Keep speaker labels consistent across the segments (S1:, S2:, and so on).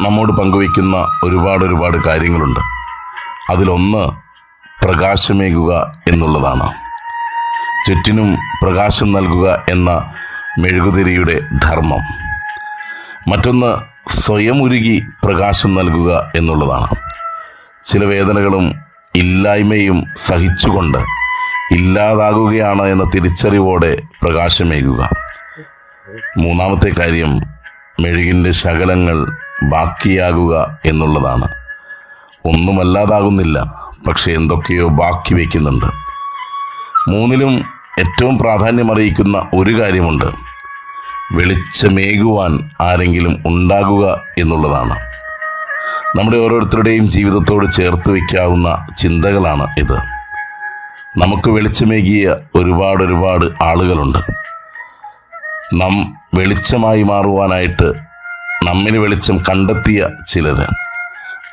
S1: നമ്മോട് പങ്കുവയ്ക്കുന്ന ഒരുപാട് ഒരുപാട് കാര്യങ്ങളുണ്ട്. അതിലൊന്ന് പ്രകാശമേകുക എന്നുള്ളതാണ്. ചുറ്റിനും പ്രകാശം നൽകുക എന്ന മെഴുകുതിരിയുടെ ധർമ്മം. മറ്റൊന്ന് സ്വയം ഉരുകി പ്രകാശം നൽകുക എന്നുള്ളതാണ്. ചില വേദനകളും ഇല്ലായ്മയും സഹിച്ചുകൊണ്ട് ഇല്ലാതാകുകയാണ് എന്ന തിരിച്ചറിവോടെ പ്രകാശമേകുക. മൂന്നാമത്തെ കാര്യം മെഴുകിന്റെ ശകലങ്ങൾ ബാക്കിയാകുക എന്നുള്ളതാണ്. ഒന്നുമല്ലാതാകുന്നില്ല പക്ഷേ എന്തൊക്കെയോ ബാക്കി വയ്ക്കുന്നുണ്ട് മൂന്നിലും ഏറ്റവും പ്രാധാന്യമറിയിക്കുന്ന ഒരു കാര്യമുണ്ട്. വെളിച്ചമേകുവാൻ ആരെങ്കിലും ഉണ്ടാകുക എന്നുള്ളതാണ്. നമ്മുടെ ഓരോരുത്തരുടെയും ജീവിതത്തോട് ചേർത്ത് വയ്ക്കാവുന്ന ചിന്തകളാണ് ഇത്. നമുക്ക് വെളിച്ചമേകിയ ഒരുപാട് ഒരുപാട് ആളുകളുണ്ട്. നാം വെളിച്ചമായി മാറുവാനായിട്ട് നമ്മിന് വെളിച്ചം കണ്ടെത്തിയ ചിലര്.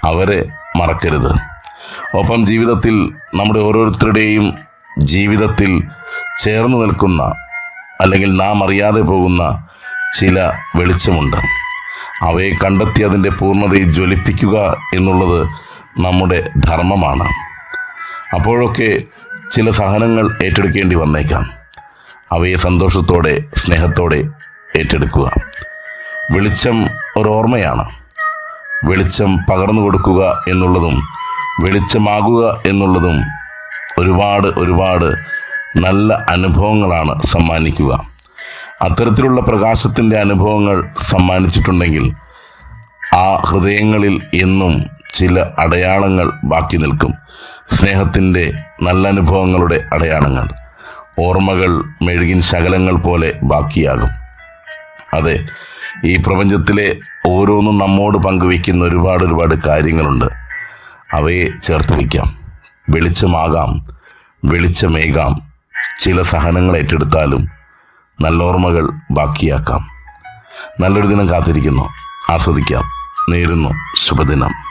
S1: അവരെ മറക്കരുത്. ഒപ്പം ജീവിതത്തിൽ നമ്മുടെ ഓരോരുത്തരുടെയും ജീവിതത്തിൽ ചേർന്ന് നിൽക്കുന്ന അല്ലെങ്കിൽ നാം അറിയാതെ പോകുന്ന ചില വെളിച്ചമുണ്ട്. അവയെ കണ്ടെത്തി അതിന്റെ പൂർണതയെ ജ്വലിപ്പിക്കുക എന്നുള്ളത് നമ്മുടെ ധർമ്മമാണ്. അപ്പോഴൊക്കെ ചില സഹനങ്ങൾ ഏറ്റെടുക്കേണ്ടി വന്നേക്കാം. അവയെ സന്തോഷത്തോടെ സ്നേഹത്തോടെ ഏറ്റെടുക്കുക. വെളിച്ചം ഒരോർമ്മയാണ്. വെളിച്ചം പകർന്നു കൊടുക്കുക എന്നുള്ളതും വെളിച്ചമാകുക എന്നുള്ളതും ഒരുപാട് ഒരുപാട് നല്ല അനുഭവങ്ങളാണ് സമ്മാനിക്കുക. അത്തരത്തിലുള്ള പ്രകാശത്തിന്റെ അനുഭവങ്ങൾ സമ്മാനിച്ചിട്ടുണ്ടെങ്കിൽ ആ ഹൃദയങ്ങളിൽ എന്നും ചില അടയാളങ്ങൾ ബാക്കി നിൽക്കും. സ്നേഹത്തിന്റെ നല്ല അനുഭവങ്ങളുടെ അടയാളങ്ങൾ. ഓർമ്മകൾ മെഴുകിൻ ശകലങ്ങൾ പോലെ ബാക്കിയാകും. അതെ ഈ പ്രപഞ്ചത്തിലെ ഓരോന്നും നമ്മോട് പങ്കുവയ്ക്കുന്ന ഒരുപാട് ഒരുപാട് കാര്യങ്ങളുണ്ട്. അവയെ ചേർത്ത് വയ്ക്കാം. വെളിച്ചമാകാം വെളിച്ചമേകാം. ചില സഹനങ്ങൾ ഏറ്റെടുത്താലും നല്ലോർമ്മകൾ ബാക്കിയാക്കാം. നല്ലൊരു ദിനം കാത്തിരിക്കുന്നു. ആസ്വദിക്കാം. നേരുന്നു. ശുഭദിനം.